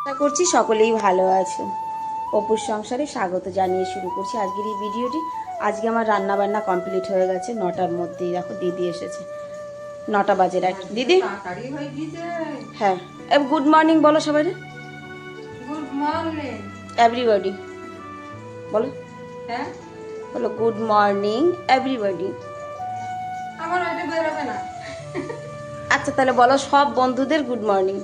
আশা করছি সকলেই ভালো আছে। অপুর সংসারে স্বাগত জানিয়ে শুরু করছি আজকের এই ভিডিওটি। আজকে আমার রান্না বান্না কমপ্লিট হয়ে গেছে নটার মধ্যেই দেখো দিদি এসেছে। নটা বাজে রাইট দিদি? হয়ে। হ্যাঁ গুড মর্নিং বলো সবাই। গুড মর্নিং এভরিবডি বলো। হ্যাঁ? বলো গুড মর্নিং এভরিবডি আমার বেরোবে না। আচ্ছা তাহলে বলো সব বন্ধুদের গুড মর্নিং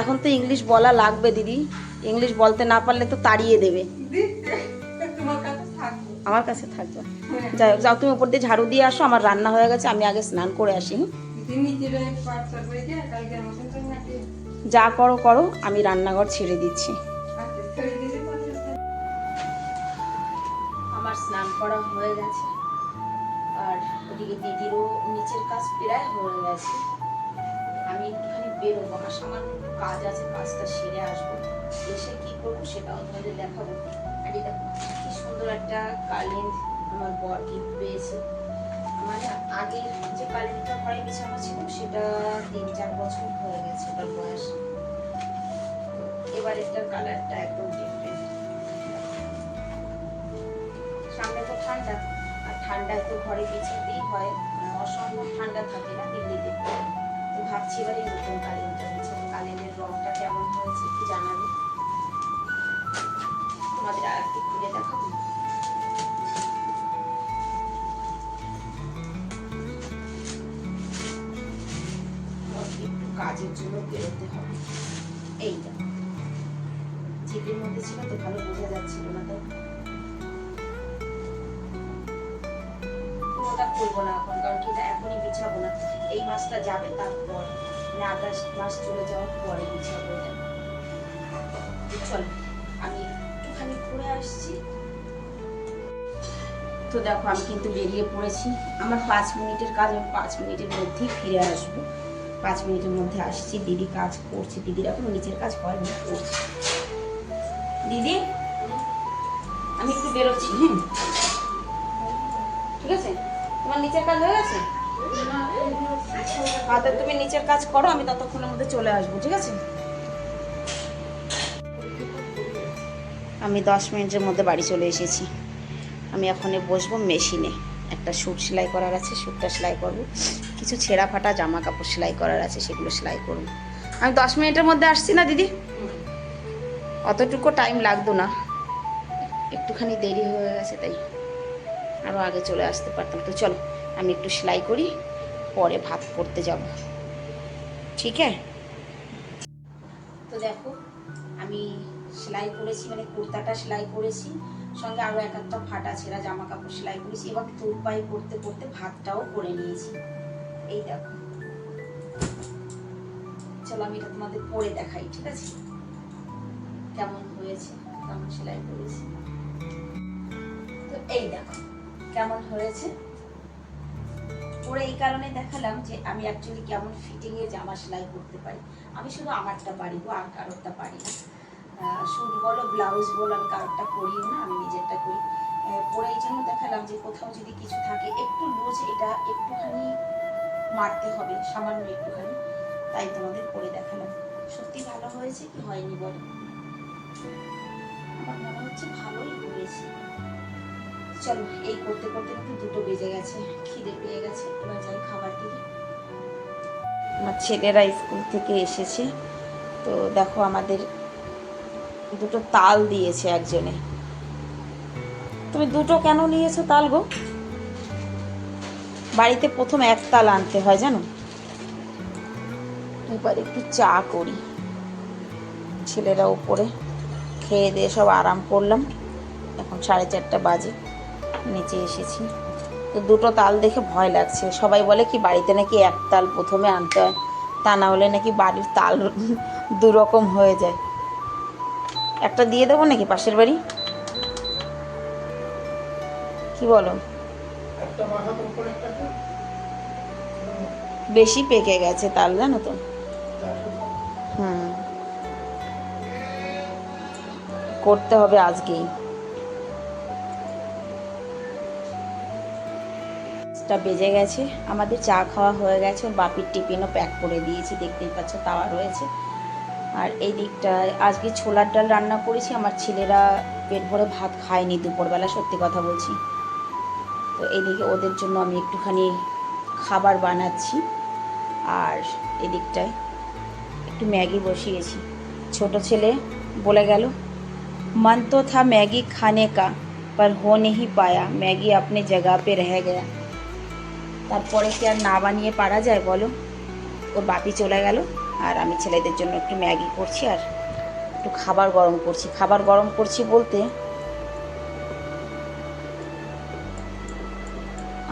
এখন তো ইংলিশ বলা লাগবে দিদি। ইংলিশ বলতে না পারলে তো তাড়িয়ে দেবে। আমার কাছে থাকবে। হ্যাঁ। যাই হোক যাও তুমি উপর দিয়ে ঝাড়ু দিয়ে আসো আমার রান্না হয়ে গেছে আমি আগে স্নান করে আসি। যে কালকের মতন তো নাকি। যা করো করো আমি রান্নাঘর ছেড়ে দিচ্ছি। আচ্ছা আমার স্নান করা হয়ে গেছে। আর ওদিকে দিদিরও নিচের কাজ প্রায় হয়ে গেছে। আমি একটুখানি বেরোবো, আমার সামান্য কাজ আছে, কাজটা সেরে আসব। এসে কি করব সেটাও তোমাদের দেখাবো। আর কি সুন্দর একটা কালিন আমার বর গিফট পেয়েছে। মানে আগের যে কালিন্দটা ঘরে বিছানো ছিল, সেটা তিন চার বছর হয়ে গেছে ওটার বয়স। এবার এটার কালারটা একদম ডিফারেন্ট সামনে তো ঠান্ডা, আর ঠান্ডায় তো ঘরে বিছাতেই হয় মানে অসম্ভব ঠান্ডা থাকে না। এবারে নতুন কালিনটা বিছাবো কালিনের রংটা কেমন হয়েছে একটু জানাবে? তোমাদের আর একটু খুলে দেখাবো? একটু কাজের জন্য বেরোতে হবে। এইটা জিপের মধ্যে ছিল তো ভালো বোঝা যাচ্ছিল না তাই। ওটা করব না এখন, কারণ কি বিছাবো না। এই মাসটা যাবে তারপর। মানে আগস্ট মাস চলে যাওয়ার পরে বিছাবো এটা চল, আমি একটুখানি ঘুরে আসছি। তো দেখো, আমি কিন্তু বেরিয়ে পড়েছি। আমার পাঁচ মিনিটের কাজ, আমি পাঁচ মিনিটের মধ্যেই ফিরে আসব। পাঁচ মিনিটের মধ্যে আসছি। দিদি কাজ করছে। দিদির এখন নিচের কাজ হয়নি, করছে। দিদি, আমি একটু বেরোচ্ছি। হ্যাঁ ঠিক আছে? তোমার নিচের কাজ হয়ে গেছে? হাতে তুমি নিচের কাজ করো, আমি ততক্ষণের মধ্যে চলে আসব, ঠিক আছে? আমি দশ মিনিটের মধ্যে বাড়ি চলে এসেছি। আমি এখন বসবো মেশিনে। একটা স্যুট সেলাই করার আছে, স্যুটটা সেলাই করব। কিছু ছেঁড়া ফাটা জামা কাপড় সেলাই করার আছে, সেগুলো সেলাই করব। আমি দশ মিনিটের মধ্যে আসছি না, দিদি? অতটুকু টাইম লাগতো না। একটুখানি দেরি হয়ে গেছে, তাই আরও আগে চলে আসতে পারতাম। তো চলো, আমি একটু সেলাই করি। পরে ভাত করতে যাব। ঠিক আছে? তো দেখো, আমি সেলাই করেছি মানে কুর্তাটা সেলাই করেছি, সঙ্গে আরও এক একটা ফাটা ছেঁড়া জামা কাপড় সেলাই করেছি এবার তুরপাই করতে করতে ভাতটাও করে নিয়েছি। এই দেখো। চলো আমি এটা তোমাদের পরে দেখাই, ঠিক আছে? কেমন হয়েছে? কেমন সেলাই করেছি? তো এই দেখো, কেমন হয়েছে? পরে এই কারণে দেখালাম যে আমি অ্যাকচুয়ালি কেমন ফিটিং এ জামা সেলাই করতে পারি। আমি শুধু আমারটা পারি গো, আর কারোরটা পারি না। শুট বলো ব্লাউজ বলো, আমি কারোরটা করিও না, আমি নিজেরটা করি। পরে এই জন্য দেখালাম যে কোথাও যদি কিছু থাকে, একটু লুজ এটা একটুখানি মারতে হবে, সামান্য একটুখানি। তাই তোমাদের করে দেখালাম। সত্যি ভালো হয়েছে কি হয়নি বলো? আমার মনে হচ্ছে ভালোই হয়েছে। চলো, এই করতে করতে কিন্তু দুটো বেজে গেছে, খিদে পেয়ে গেছে, এবার যাই খাবার দিকে। আমার ছেলেরা স্কুল থেকে এসেছে, তো দেখো আমাদের দুটো তাল দিয়েছে একজনে। তুমি দুটো কেন নিয়েছো তাল গো? বাড়িতে প্রথম এক তাল আনতে হয়, জানো? এবার একটু চা করি। ছেলেরা উপরে, খেয়ে দিয়ে সব আরাম করলাম। এখন সাড়ে চারটা বাজে। নিচে এসেছি। তো দুটো তাল দেখে ভয় লাগছে। সবাই বলে কি বাড়িতে নাকি এক তাল প্রথমে আনতে হয় তা না হলে নাকি বাড়ির তাল দু রকম হয়ে যায়। একটা দিয়ে দেবো নাকি পাশের বাড়ি? কি বলো? বেশি পেকে গেছে তাল জানো তো? হুম। করতে হবে আজকেই। আটটা বেজে গেছে আমাদের চা খাওয়া হয়ে গেছে ওর বাপির টিফিনও প্যাক করে দিয়েছি দেখতেই পাচ্ছ তাওয়া রয়েছে আর এই দিকটায় আজকে ছোলার ডাল রান্না করেছি আমার ছেলেরা পেট ভরে ভাত খায়নি দুপুরবেলা সত্যি কথা বলছি তো এদিকে ওদের জন্য আমি একটুখানি খাবার বানাচ্ছি আর এদিকটায় একটু ম্যাগি বসিয়েছি ছোট ছেলে বলে গেল मन तो था मैगी खाने का पर हो नहीं पाया मैगी अपने जगह पे रह गया তারপরে কি আর না বানিয়ে পারা যায় বলো? ওর বাপি চলে গেল, আর আমি ছেলেদের জন্য একটু ম্যাগি করছি আর একটু খাবার গরম করছি। খাবার গরম করছি বলতে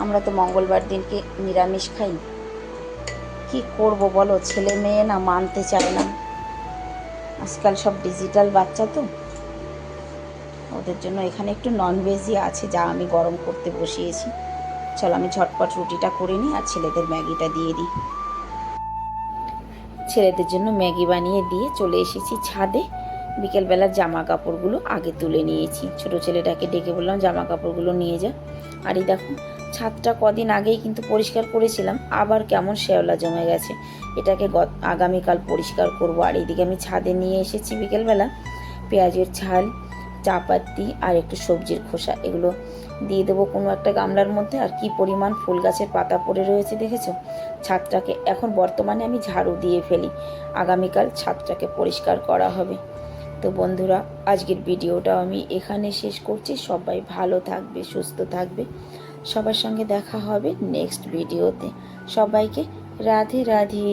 আমরা তো মঙ্গলবার দিনকে নিরামিষ খাই। কি করব বলো? ছেলে মেয়ে না মানতে চায় না। আজকাল সব ডিজিটাল বাচ্চা তো। ওদের জন্য এখানে একটু ননভেজই আছে, যা আমি গরম করতে বসিয়েছি। চল আমি ঝটপট রুটিটা করে নিই আর ছেলেদের ম্যাগিটা দিয়ে দিই। ছেলেদের জন্য ম্যাগি বানিয়ে দিয়ে চলে এসেছি ছাদে। বিকেলবেলার জামা কাপড়গুলো আগে তুলে নিয়েছি। ছোট ছেলেটাকে ডেকে বললাম জামা কাপড়গুলো নিয়ে যা। আর এই দেখো, ছাদটা কদিন আগেই কিন্তু পরিষ্কার করেছিলাম, আবার কেমন শেওলা জমে গেছে। এটাকে গত, আগামীকাল পরিষ্কার করব। আর এইদিকে আমি ছাদে নিয়ে এসেছি বিকেলবেলা। পেঁয়াজের ছাল চাপাতি আর একটু সবজির খোসা, এগুলো দিয়ে দেবো কোনো একটা গামলার মধ্যে। আর কি পরিমাণ ফুল গাছের পাতা পড়ে রয়েছে দেখেছ? ছাদটাকে এখন বর্তমানে আমি ঝাড়ু দিয়ে ফেলি। আগামীকাল ছাদটাকে পরিষ্কার করা হবে। তো বন্ধুরা, আজকের ভিডিওটা আমি এখানে শেষ করছি। সবাই ভালো থাকবে, সুস্থ থাকবে। সবার সঙ্গে দেখা হবে নেক্সট ভিডিওতে। সবাইকে রাধে রাধে।